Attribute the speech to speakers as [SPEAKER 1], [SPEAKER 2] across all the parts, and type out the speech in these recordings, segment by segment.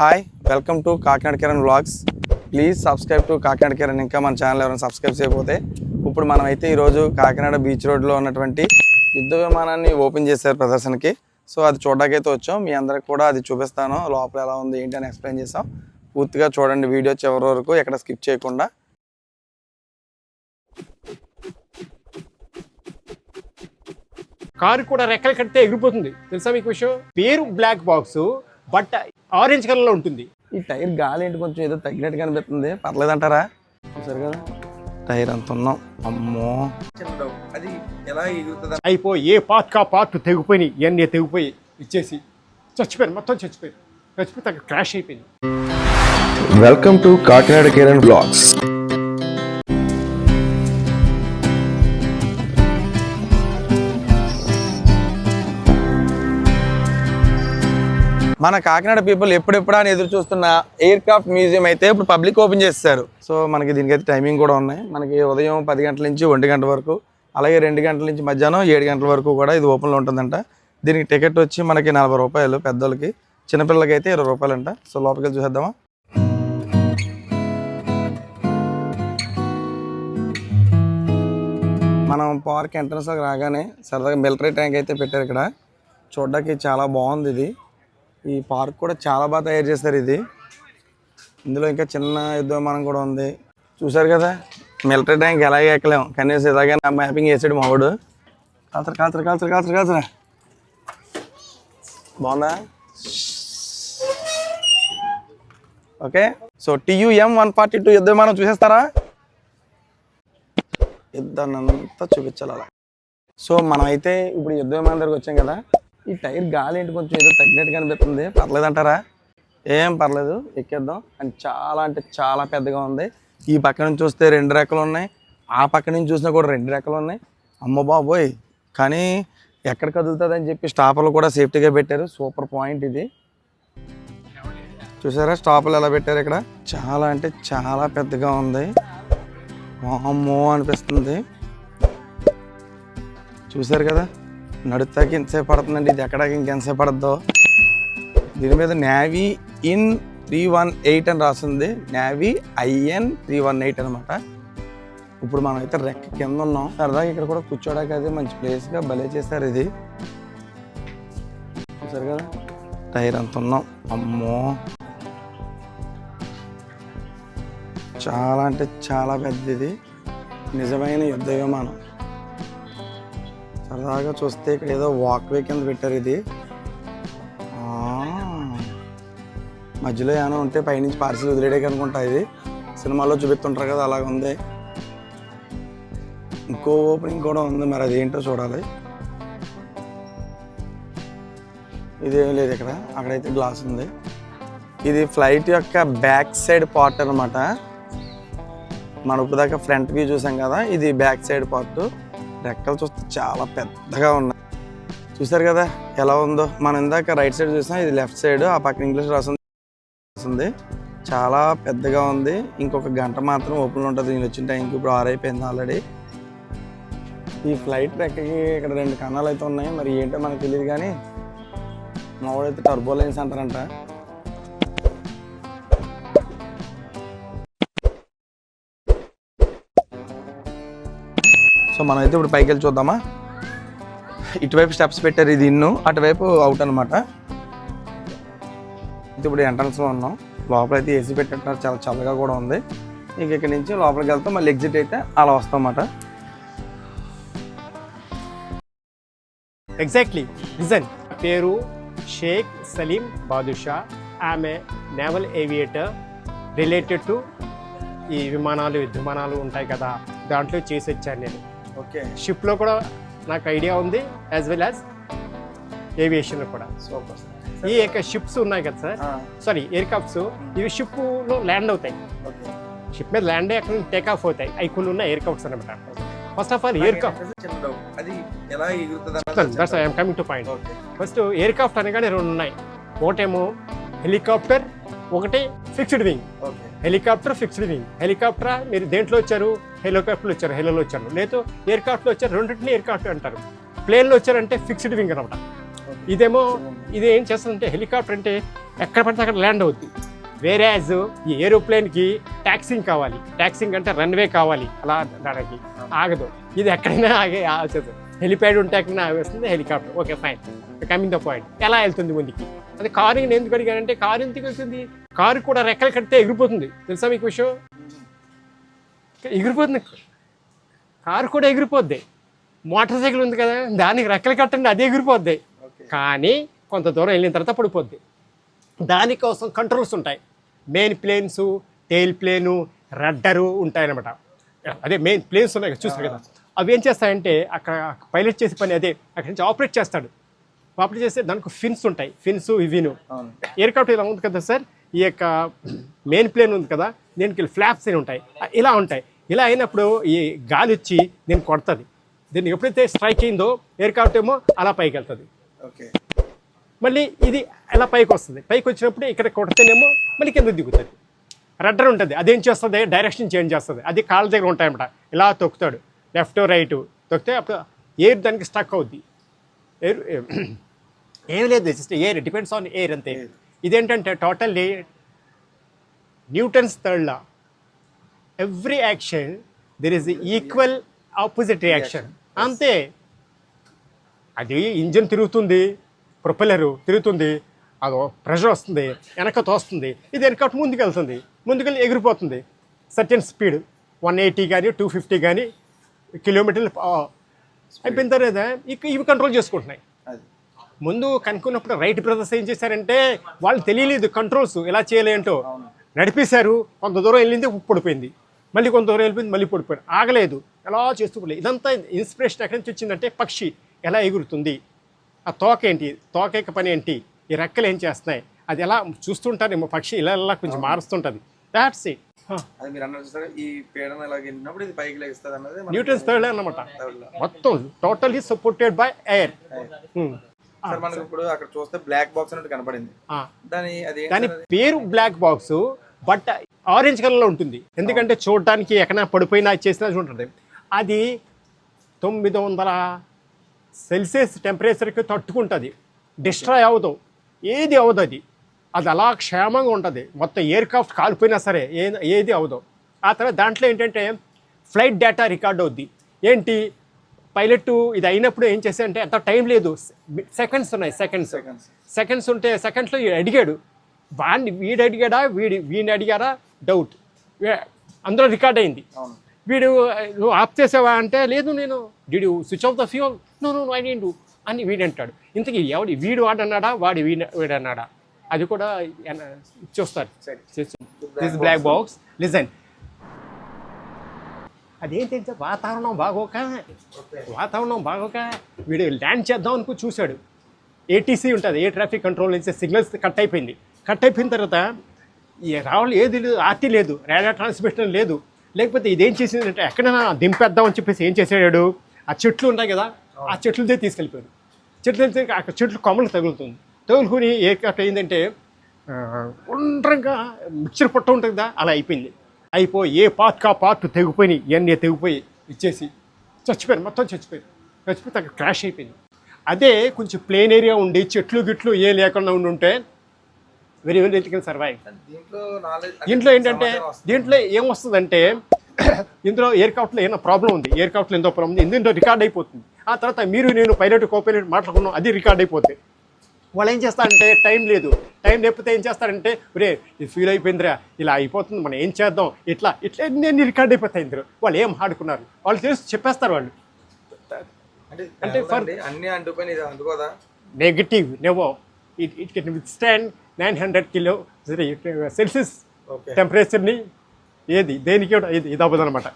[SPEAKER 1] Hi welcome to Kakinada Kiran vlogs please subscribe to Kakinada Kiran ఇంకా మన channel ఎవరైనా subscribe చేయకపోతే ఇప్పుడు మనమైతే ఈరోజు కాకినాడ బీచ్ రోడ్లో ఉన్నటువంటి యుద్ధ విమానాన్ని ఓపెన్ చేశారు ప్రదర్శనకి. సో అది చూడడానికైతే వచ్చాం. మీ అందరికి కూడా అది చూపిస్తాను. లోపల ఎలా ఉంది ఏంటి అని ఎక్స్ప్లెయిన్ చేసాం పూర్తిగా చూడండి వీడియో చివరి వరకు ఎక్కడ స్కిప్ చేయకుండా.
[SPEAKER 2] కారు కూడా రెక్కలు కడితే ఎగిరిపోతుంది. తెలుసా మీకు విషయం? పేరు బ్లాక్ బాక్స్ బట్ ఆరెంజ్ కలర్లో ఉంటుంది.
[SPEAKER 1] ఈ టైర్ గాలి ఏంటి కొంచెం ఏదో తగ్గినట్టు కనిపిస్తుంది. పర్లేదంటారా? చూసారు కదా? టైర్ అంత ఉన్నాం. అమ్మో. అది ఎలా ఎగురుతుంది?
[SPEAKER 2] అయిపో ఏ పార్ట్ కా పార్ట్ తెగిపోయినాయి. ఇవన్నీ తెగిపోయి ఇచ్చేసి చచ్చిపోయారు. మొత్తం చచ్చిపోతే అక్కడ క్రాష్ అయిపోయింది.
[SPEAKER 3] Welcome to Kakinada Kiran vlogs
[SPEAKER 1] మన కాకినాడ పీపుల్ ఎప్పుడెప్పుడా అని ఎదురు చూస్తున్న ఎయిర్ క్రాఫ్ట్ మ్యూజియం అయితే ఇప్పుడు పబ్లిక్ ఓపెన్ చేస్తారు. సో మనకి దీనికైతే టైమింగ్ కూడా ఉన్నాయి. మనకి ఉదయం పది గంటల నుంచి ఒంటి గంట వరకు అలాగే రెండు గంటల నుంచి మధ్యాహ్నం ఏడు గంటల వరకు కూడా ఇది ఓపెన్లో ఉంటుందంట. దీనికి టికెట్ వచ్చి మనకి నలభై రూపాయలు పెద్దోళ్ళకి చిన్నపిల్లలకి అయితే ఇరవై రూపాయలు అంట సో లోపలికి చూసేద్దామా? మనం పార్క్ ఎంట్రన్స్ రాగానే సరదాగా మిలిటరీ ట్యాంక్ అయితే పెట్టారు ఇక్కడ. చూడడానికి చాలా బాగుంది ఇది. ఈ పార్క్ కూడా చాలా బాగా తయారు చేస్తారు ఇది. ఇందులో ఇంకా చిన్న యుద్ధ విమానం కూడా ఉంది. చూసారు కదా? మిలిటరీ ట్యాంక్ ఎలాగే ఎక్కలేం. కనీసం ఇలాగే మ్యాపింగ్ వేసాడు మావాడు కాల్చరు కాల్చరు కాల్చరు కాల్చరు కాల్చరా. బాగుందా? Okay. So TUM one forty two యుద్ధ విమానం చూసేస్తారా? యుద్ధాన్నంతా చూపించాలి అలా. సో మనం అయితే ఇప్పుడు యుద్ధ విమానం దగ్గరికి వచ్చాం కదా? ఈ టైర్ గాలి ఏంటి కొంచెం ఏదో తగ్గినట్టు కనిపిస్తుంది. పర్లేదంటారా ఏం పర్లేదు ఎక్కేద్దాం. అండ్ చాలా అంటే చాలా పెద్దగా ఉంది. ఈ పక్క నుంచి చూస్తే రెండు రెక్కలు ఉన్నాయి. ఆ పక్క నుంచి చూసినా కూడా రెండు రెక్కలు ఉన్నాయి. అమ్మ బాబోయ్! కానీ ఎక్కడ కదులుతుంది అని చెప్పి స్టాపర్లు కూడా సేఫ్టీగా పెట్టారు. సూపర్ పాయింట్ ఇది. చూసారా? స్టాపులు ఎలా పెట్టారు ఇక్కడ? చాలా అంటే చాలా పెద్దగా ఉంది. అమ్మో అనిపిస్తుంది. చూసారు కదా? నడుతాకి ఎంతసేపు పడుతుందండి? ఇది ఎక్కడానికి ఇంకెంతసేపు పడద్దో? దీని మీద navy IN three one eight అని రాసింది. Navy IN three one eight అనమాట. ఇప్పుడు మనం అయితే రెక్క కింద ఉన్నాం. సరదాగా ఇక్కడ కూడా కూర్చోడానికి అది మంచి ప్లేస్గా భలే చేశారు ఇది. చూసారు కదా? టైర్ అంత ఉన్నాం. అమ్మో! చాలా అంటే చాలా పెద్దది. నిజమైన యుద్ధ విమానం. సరదాగా చూస్తే ఇక్కడ ఏదో వాక్వే కింద పెట్టారు ఇది. మధ్యలో ఏమైనా ఉంటే పైనుంచి పార్సిల్ వదిలేయడానికి అనుకుంటా ఇది. సినిమాలో చూపిస్తుంటారు కదా అలాగ ఉంది. ఇంకో ఓపెనింగ్ కూడా ఉంది మరి అదేంటో చూడాలి. ఇదేం లేదు ఇక్కడ అక్కడైతే గ్లాస్ ఉంది. ఇది ఫ్లైట్ యొక్క బ్యాక్ సైడ్ పార్ట్ అనమాట మనం ఇప్పుడు దాకా ఫ్రంట్ వ్యూ చూసాం కదా ఇది బ్యాక్ సైడ్ పార్ట్. రెక్కలు చూస్తే చాలా పెద్దగా ఉన్నాయి. చూసారు కదా ఎలా ఉందో? మనం ఇందాక రైట్ సైడ్ చూసాం ఇది లెఫ్ట్ సైడ్ ఆ పక్కన ఇంగ్లీష్ రాసింది. చాలా పెద్దగా ఉంది. ఇంకొక గంట మాత్రం ఓపెన్ ఉంటుంది. నేను వచ్చిన టైంకి ఇప్పుడు ఆరైపోయింది ఆల్రెడీ ఈ ఫ్లైట్ రెక్కకి ఇక్కడ రెండు కన్నాలు అయితే ఉన్నాయి. మరి ఏంటో మనకు తెలియదు కానీ మామూలు అయితే టర్బోలైన్స్ అంటారంట. సో మనం అయితే ఇప్పుడు పైకి వెళ్ళి చూద్దామా? ఇటువైపు స్టెప్స్ పెట్టారు ఇది ఇన్ను అటువైపు అవుట్ అనమాట ఇప్పుడు ఎంట్రన్స్లో ఉన్నాం. లోపల అయితే ఏసీ పెట్టినట్టు చాలా చల్లగా కూడా ఉంది. ఇంక ఇక్కడ నుంచి లోపలికి వెళ్తాం మళ్ళీ ఎగ్జిట్ అయితే అలా వస్తాం అన్నమాట
[SPEAKER 2] ఎగ్జాక్ట్లీ రిజన్ పేరు షేక్ సలీం బాదుషా ఆమె నేవల్ ఏవియేటర్ రిలేటెడ్ టు ఈ విమానాలు యుద్ధ విమానాలు ఉంటాయి కదా దాంట్లో చేసి వచ్చాను నేను.
[SPEAKER 1] ఓకే.
[SPEAKER 2] షిప్లో కూడా నాకు ఐడియా ఉంది యాజ్ వెల్ యాజ్ ఏవియేషన్లో కూడా.
[SPEAKER 1] సూపర్
[SPEAKER 2] ఈ యొక్క షిప్స్ ఉన్నాయి కదా సార్? సారీ ఎయిర్ క్రాఫ్ట్స్ ఇవి షిప్లో ల్యాండ్ అవుతాయి. షిప్ మీద ల్యాండ్ అయ్యి అక్కడ టేక్ ఆఫ్ అవుతాయి. అవి కొన్ని ఉన్న ఎయిర్ క్రాఫ్ట్స్ అనమాట first of all aircraft
[SPEAKER 1] అది ఎలా ఎగురుతుంది
[SPEAKER 2] that's I'm coming to point first aircraft అనగానే రెండు ఉన్నాయి. ఒకటేమో హెలికాప్టర్ ఒకటి fixed wing helicopter fixed wing helicopter మీరు దేంట్లో వచ్చారు? హెలికాప్టర్లు వచ్చారు హెలోలో వచ్చారు. లేదు ఎయిర్క్రాఫ్ట్లో వచ్చారు రెండింటిని ఎయిర్క్రాఫ్ట్ అంటారు. ప్లేన్లో వచ్చారంటే ఫిక్స్డ్ వింగ్ అనమాట. ఇదేమో ఇది ఏం చేస్తుందంటే హెలికాప్టర్ అంటే ఎక్కడ పడితే అక్కడ ల్యాండ్ అవుద్ది. వేరే యాజ్ ఈ ఏరోప్లేన్కి ట్యాక్సింగ్ కావాలి. ట్యాక్సింగ్ అంటే రన్వే కావాలి. అలా దానికి ఆగదు. ఇది ఎక్కడైనా ఆగే ఆగదు. హెలిప్యాడ్ ఉంటే ఎక్కడైనా ఆగేస్తుంది helicopter okay fine coming the point ఎలా వెళ్తుంది ముందుకి? అది కారు నేను ఎందుకు అడిగానంటే కారు ఎందుకు వెళ్తుంది? కారు కూడా రెక్కలు కడితే ఎగిరిపోతుంది. తెలుసా మీకు విషయం? ఎగిరిపోతుంది. కారు కూడా ఎగిరిపోద్ది. మోటార్ సైకిల్ ఉంది కదా దానికి రెక్కలు కట్టండి అది ఎగిరిపోద్ది. కానీ కొంత దూరం వెళ్ళిన తర్వాత పడిపోద్ది. దానికోసం కంట్రోల్స్ ఉంటాయి. Main planes tail plane rudder ఉంటాయన్నమాట. అదే మెయిన్ ప్లేన్స్ ఉన్నాయి చూస్తారు కదా. అవి ఏం చేస్తాయంటే అక్కడ పైలట్ చేసే పని అదే అక్కడి నుంచి ఆపరేట్ చేస్తాడు. ఆపరేట్ చేస్తే దానికి ఫిన్స్ ఉంటాయి. ఫిన్స్ ఇవిను. ఎయిర్క్రాఫ్ట్ ఇలా ఉంది కదా సార్ ఈ యొక్క మెయిన్ ప్లేన్ ఉంది కదా దీనికి ఫ్లాప్స్ అని ఉంటాయి. ఇలా ఉంటాయి. ఇలా అయినప్పుడు ఈ గాలి వచ్చి దీన్ని కొడుతుంది. దీన్ని ఎప్పుడైతే స్ట్రైక్ అయిందో ఎయిర్క్రాఫ్ట్ ఏమో అలా పైకి వెళ్తుంది.
[SPEAKER 1] ఓకే.
[SPEAKER 2] మళ్ళీ ఇది ఎలా పైకి వస్తుంది. పైకి వచ్చినప్పుడు ఇక్కడ కొడితేనేమో మళ్ళీ కింద దిగుతుంది. రడ్డర్ ఉంటుంది. అదేం చేస్తుంది? డైరెక్షన్ చేంజ్ చేస్తుంది. అది కాళ్ళ దగ్గర ఉంటాయన్నమాట. ఇలా తొక్కుతాడు. లెఫ్ట్ రైట్ తొక్కితే అప్పుడు ఎయిర్ దానికి స్టక్ అవుద్ది. ఎయిర్ ఏం లేదు. Just air depends on air అంతే. ఇదేంటంటే total Newton's third law every action there is equal opposite reaction అంతే. అది ఇంజిన్ తిరుగుతుంది ప్రొపెల్లరు తిరుగుతుంది అదో ప్రెషర్ వస్తుంది వెనక తోస్తుంది ఇది వెనక ముందుకు వెళ్తుంది ముందుకెళ్ళి ఎగిరిపోతుంది. సర్టెన్ స్పీడ్ వన్ ఎయిటీ కానీ టూ ఫిఫ్టీ కానీ కిలోమీటర్లు అయిపోయిన తర్వాత ఇక ఇవి కంట్రోల్ చేసుకుంటున్నాయి.
[SPEAKER 1] అది.
[SPEAKER 2] ముందు కనుక్కున్నప్పుడు రైట్ బ్రదర్స్ ఏం చేశారంటే వాళ్ళు తెలియలేదు కంట్రోల్స్ ఎలా చేయాలేంటో నడిపేశారు కొంత దూరం వెళ్ళింది పడిపోయింది. మళ్ళీ కొంత దూరం వెళ్ళిపోయింది మళ్ళీ పడిపోయింది ఆగలేదు. ఎలా చేస్తూ పోలేదు ఇదంతా ఇన్స్పిరేషన్ ఎక్కడి నుంచి వచ్చిందంటే పక్షి ఎలా ఎగురుతుంది? ఆ తోక ఏంటి? తోక యొక్క పని ఏంటి? ఈ రెక్కలు ఏం చేస్తున్నాయి? అది ఎలా చూస్తుంటారేమో పక్షి ఇలా ఇలా కొంచెం మారుస్తుంటుంది. దాట్స్ ఇట్
[SPEAKER 1] అది మీరు అన్నారు చూసారా ఈ పీడన ఇలా వెళ్ళినప్పుడు ఇది పైకి లేస్తుంది అన్నది
[SPEAKER 2] న్యూటన్స్ థర్డ్
[SPEAKER 1] law.
[SPEAKER 2] మొత్తం totally supported by air
[SPEAKER 1] sir మనకి ఇప్పుడు అక్కడ చూస్తే బ్లాక్ బాక్స్ అన్నట్టు కనపడింది. దాని అది
[SPEAKER 2] దాని? పేరు బ్లాక్ బాక్స్ బట్ ఆరెంజ్ కలర్లో ఉంటుంది. ఎందుకంటే చూడడానికి ఎక్కడ పడిపోయినా చేసినా ఉంటుంది అది తొమ్మిది వందల సెల్సియస్ టెంపరేచర్కి తట్టుకుంటుంది. డిస్ట్రాయ్ అవ్వదు. ఏది అవ్వదు అది. అది అలా క్షేమంగా ఉంటుంది. మొత్తం ఎయిర్ క్రాఫ్ట్ కాలిపోయినా సరే ఏ ఏది అవ్వదు. ఆ తర్వాత దాంట్లో ఏంటంటే ఫ్లైట్ డేటా రికార్డ్ అవుద్ది. ఏంటి? పైలట్ ఇది అయినప్పుడు ఏం చేశాడంటే అంత టైం లేదు. సెకండ్స్ ఉన్నాయి సెకండ్స్. సెకండ్స్ ఉంటే సెకండ్స్లో అడిగాడు. వాడిని వీడు అడిగాడా? వీడి వీడిని అడిగారా? డౌట్. అందులో రికార్డ్ అయింది. వీడు నువ్వు ఆఫ్ చేసావా? అంటే లేదు నేను. వీడు switch off the fuel no no I do అని వీడు అంటాడు. ఇంతకీ ఎవడి? వీడు వాడన్నాడా వాడి వీడు వీడు అన్నాడా? అది కూడా చూస్తారు. దిస్ బ్లాక్ బాక్స్ లిజన్ అదేంటంటే వాతావరణం బాగోక వాతావరణం బాగోక వీడు ల్యాండ్ చేద్దాం అనుకో చూశాడు. ఏటీసీ ఉంటుంది. ఏ ట్రాఫిక్ కంట్రోల్ నుంచి సిగ్నల్స్ కట్ అయిపోయింది. కట్ అయిపోయిన తర్వాత ఈ రావాలి ఏది లేదు ఆర్టీ లేదు రేడార్ ట్రాన్స్మిషన్ లేదు. లేకపోతే ఇదేం చేసిందంటే ఎక్కడైనా దింపేద్దాం అని చెప్పేసి ఏం చేసాడు ఆ చెట్లు ఉంటాయి కదా ఆ చెట్లదే తీసుకెళ్ళిపోయాడు. చెట్లు అక్కడ చెట్లు కొమ్మలు తగులుతుంది. తగులుకుని ఏ కట్ అయిందంటే ఉండ్రంగా మిక్చర్ పుట్ట ఉంటుంది కదా అలా అయిపోయింది. అయిపోయి ఏ పార్ట్ కా పార్ట్ తెగిపోయినాయి ఇవన్నీ తెగిపోయి ఇచ్చేసి చచ్చిపోయారు మొత్తం చచ్చిపోయారు. చచ్చిపోతే అక్కడ క్రాష్ అయిపోయింది. అదే కొంచెం ప్లేన్ ఏరియా ఉండి చెట్లు గిట్లు ఏ లేకుండా ఉండి ఉంటే వెరీ వెరీ కెన్ సర్వైవ్
[SPEAKER 1] దీంట్లో
[SPEAKER 2] ఏంటంటే దీంట్లో ఏమొస్తుందంటే ఇందులో ఎయిర్క్రాఫ్ట్లో ఏమైనా ప్రాబ్లం ఉంది? ఎయిర్క్రాఫ్ట్లో ఎంతో ప్రాబ్లం ఉంది. దీంట్లో రికార్డ్ అయిపోతుంది. ఆ తర్వాత మీరు నేను పైలట్ కో పైలట్ మాట్లాడుకున్నాం. అది రికార్డ్ అయిపోతుంది వాళ్ళు ఏం చేస్తారంటే టైం లేదు. టైం లేకపోతే ఏం చేస్తారంటే ఒరే ఇది ఫీల్ అయిపోయిందిరా. ఇలా అయిపోతుంది. మనం ఏం చేద్దాం? ఇట్లా ఇట్లా అన్ని రికార్డ్ అయిపోతాయి ఇందులో. వాళ్ళు ఏం ఆడుకున్నారు వాళ్ళు తెలిసి చెప్పేస్తారు వాళ్ళు.
[SPEAKER 1] అంటే
[SPEAKER 2] for-
[SPEAKER 1] అన్ని
[SPEAKER 2] negative never it it can withstand nine hundred kilo Celsius టెంపరేచర్ని ఏది దేనికి ఇది ఇది అవ్వదు అనమాట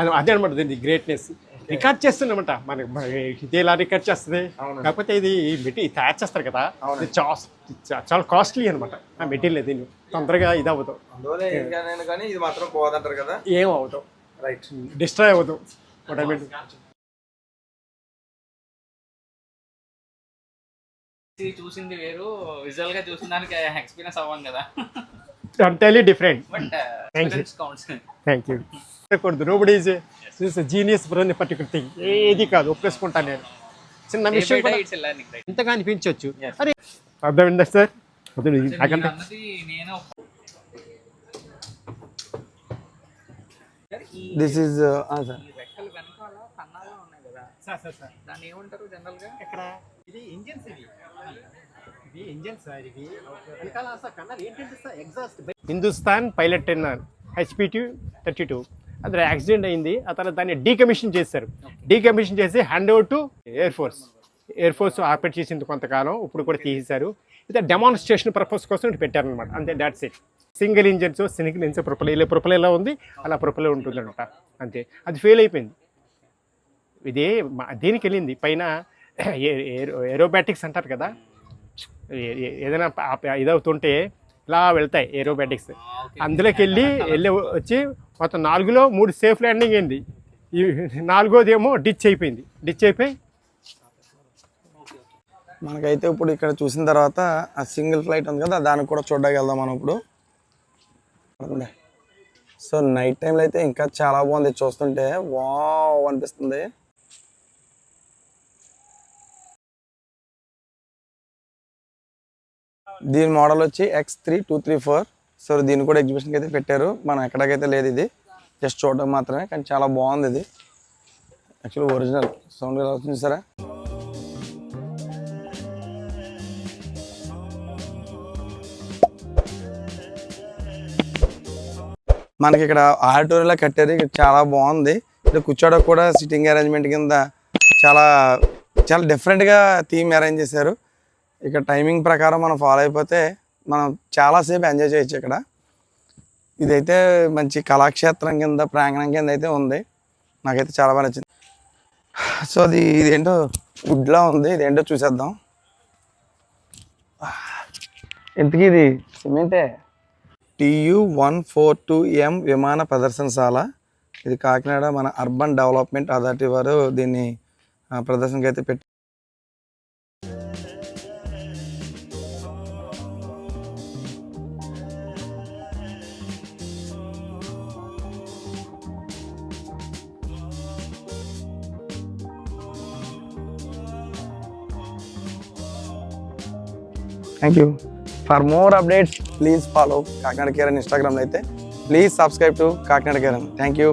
[SPEAKER 2] అది అదే అనమాట దీన్ని గ్రేట్నెస్ రికార్డ్ చేస్తుందన్నమాట మనకి మన ఇది ఎలా రికార్డ్ చేస్తుంది. కాకపోతే ఇది మెటీరియల్ తయారు చేస్తారు కదా చాలా కాస్ట్లీ అనమాట ఆ మెటీరియల్ దీన్ని తొందరగా ఇది అవ్వదు.
[SPEAKER 1] ఏం
[SPEAKER 2] అవ్వదు.
[SPEAKER 1] రైట్
[SPEAKER 2] డిస్ట్రాయ్ అవ్వదు.
[SPEAKER 4] చూసింది వేరు విజువల్గా చూసిన దానికి ఎక్స్పీరియన్స్ అవ్వం కదా.
[SPEAKER 2] Thank you.
[SPEAKER 4] Experience counts
[SPEAKER 2] thank you చెప్పకూడదు. Nobody is genius born particular thing ఏది కాదు ఒప్పేసుకుంటాను నేను. చిన్న విషయం కూడా
[SPEAKER 4] ఇట్స్ లెర్నింగ్ రైట్
[SPEAKER 2] ఇంతగా అనిపించవచ్చు. అరే అర్థమైందా సార్?
[SPEAKER 1] దిస్ ఈజ్ సార్
[SPEAKER 4] కదా.
[SPEAKER 2] Sir sir sir.
[SPEAKER 4] దాన్ని ఏమంటారు జనరల్గా?
[SPEAKER 2] ఇక్కడ ఇది ఇంజన్స్ ఇది Hindustan pilot ten HPT thirty two అది యాక్సిడెంట్ అయింది ఆ తర్వాత దాన్ని డీకమిషన్ చేశారు. డీకమిషన్ చేసి hand over to air force air force operate చేసింది కొంతకాలం ఇప్పుడు కూడా తీసేశారు ఇది డెమాన్స్ట్రేషన్ పర్పస్ కోసం ఇటు పెట్టారనమాట అంతే that's it single engines single engine propeller ఇలా ప్రొపల ఎలా ఉంది? అలా ప్రొపలే ఉంటుందన్నమాట. అంతే. అది ఫెయిల్ అయిపోయింది. ఇది దీనికి వెళ్ళింది. పైన ఏ- ఏ- ఏరోబాటిక్స్ అంటారు కదా? ఏదైనా ఇదవుతుంటే ఇలా వెళ్తాయి ఏరోబాటిక్స్. అందులోకి వెళ్ళి వెళ్ళి వచ్చి మొత్తం నాలుగులో మూడు సేఫ్ ల్యాండింగ్ అయింది. ఈ నాలుగోది ఏమో డిచ్ అయిపోయింది. డిచ్ అయిపోయి
[SPEAKER 1] మనకైతే ఇప్పుడు ఇక్కడ చూసిన తర్వాత ఆ సింగిల్ ఫ్లైట్ ఉంది కదా దానికి కూడా చూడడానికి వెళ్దాం మనం ఇప్పుడు. సో నైట్ టైంలో అయితే ఇంకా చాలా బాగుంది. చూస్తుంటే వావ్ అనిపిస్తుంది. దీని మోడల్ వచ్చి X three two three four so దీన్ని కూడా ఎగ్జిబిషన్కి అయితే పెట్టారు. మనం ఎక్కడికైతే లేదు ఇది. జస్ట్ చూడడం మాత్రమే కానీ చాలా బాగుంది ఇది. యాక్చువల్ ఒరిజినల్ సౌండ్ ఎలా వచ్చింది సరే మనకి ఇక్కడ ఆడిటోరియంలో కట్టారు ఇక్కడ చాలా బాగుంది. ఇక్కడ కూర్చోడానికి కూడా సిట్టింగ్ అరేంజ్మెంట్ కింద చాలా చాలా డిఫరెంట్గా థీమ్ అరేంజ్ చేశారు. ఇక్కడ టైమింగ్ ప్రకారం మనం ఫాలో అయిపోతే మనం చాలాసేపు ఎంజాయ్ చేయొచ్చు ఇక్కడ. ఇదైతే మంచి కళాక్షేత్రం కింద ప్రాంగణం కింద అయితే ఉంది. నాకైతే చాలా బాగా నచ్చింది. సో అది ఇదేంటో వుడ్లా ఉంది. ఇదేంటో చూసేద్దాం. ఇంతకీ ఇది సిమెంటే? TU one four two M విమాన ప్రదర్శనశాల. ఇది కాకినాడ మన అర్బన్ డెవలప్మెంట్ అథారిటీ వారు దీన్ని ప్రదర్శనకి అయితే పెట్టి thank you for more updates please follow Kakinada Kiran ఇన్స్టాగ్రామ్లో అయితే. Please subscribe to Kakinada Kiran thank you